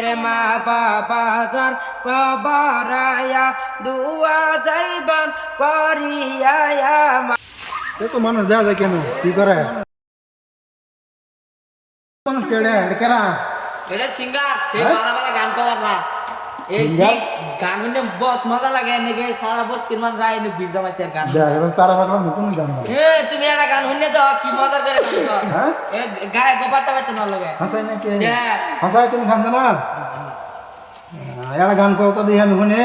আরে মা বাবা যার কবরায়া দুয়া যাইবান করিয়া তো মানুষ দেওয়া যায় কেন? কি করে? মানুষ কেড়ে কেরা? এটা সিঙ্গার সে বাবা মালা মালা গান এই সিঙ্গার? গান শুনে বহুত মজা লাগে এনেকে সারা বছর কিমান রায় এনে ভিড় জমাইছে গান। দেখ তারা ভাবলাম নতুন গান। এ তুমি একটা গান শুনে দাও কি মজা করে গান কর হ্যাঁ? গায়ে গোপারটা পাইতে না লাগে। হাসাই নাকি। হাসাই তুমি খান না একটা গান করো তো দিয়ে আমি শুনি।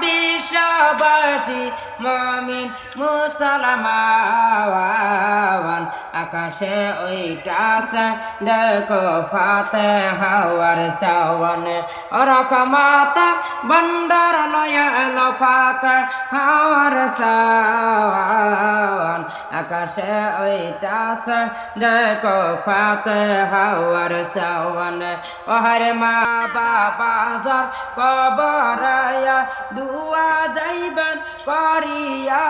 বিশ্ববাসী, মমিন মুসলমান। আকাশে ওইটাছে দেখো ফাতে হাওয়ার সাওয়ান রকমাতা বন্দর লয়া এলো ফাতে হাওয়ার সাওয়ান আকাশে ওইটাছে দেখো ফাতে হাওয়ার সাওয়ান ওহারে মা বাবা যার কবরায়া, দুয়া যাইবেন করিয়া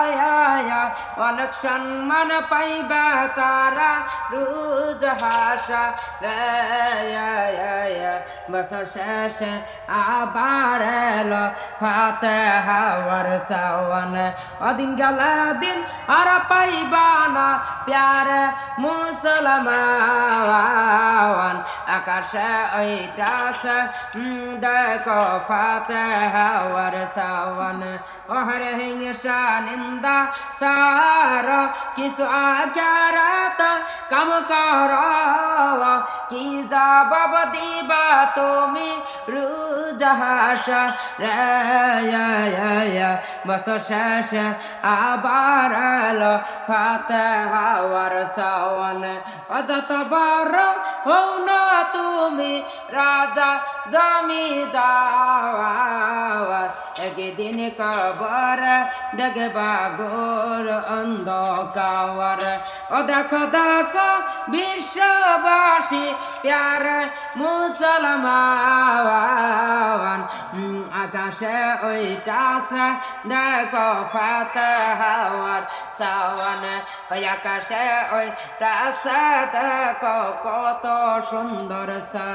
অনেক সম্মান পাইবা তারা, রুজ হাসা, রে বছর শেষে আবার এলো ফাতে হাওয়ার সাওয়ান অদিন গেল দিন আর পাইবা না প্যারে মুসলমান। আকাশে ওইটাছে দেখো ফাতে হাওয়ার সাওয়ান ওহরে হিংসা, নিন্দা, সার, কিছু আচারত কম কর কি জবাব দিবা তুমি? রুজাহাসা রে বছর শেষে আবার এলো ফাতে হাওয়ার সাওয়ান অযত বড় হও না তুমি, রাজা জমিদার। একদিন কবর দেখবা গোর অন্ধকার ও দেখো দেখো বিশ্ববাসী প্যার মুসলমান আকাশে ওইটাছে দেখো ফাতে হাওয়ার সাওয়ান ওই আকাশে ওই রাস্তা দেখো কত সুন্দর সা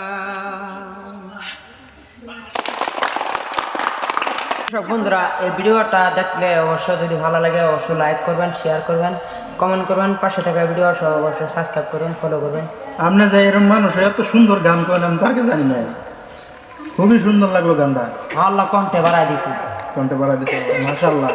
দর্শক বন্ধুরা এই ভিডিওটা দেখলে অবশ্যই যদি ভালো লাগে অবশ্যই লাইক করবেন শেয়ার করবেন কমেন্ট করবেন পাশে থাকা ভিডিও অবশ্যই সাবস্ক্রাইব করবেন ফলো করবেন। আপনি যে এরকম মানুষ এত সুন্দর গান করেন আমি তাকে জানি নাই। খুবই সুন্দর লাগল গানটা। আল্লাহ কণ্ঠে বাড়াই দিছি। কণ্ঠে বাড়াই দিছি মাশাল্লাহ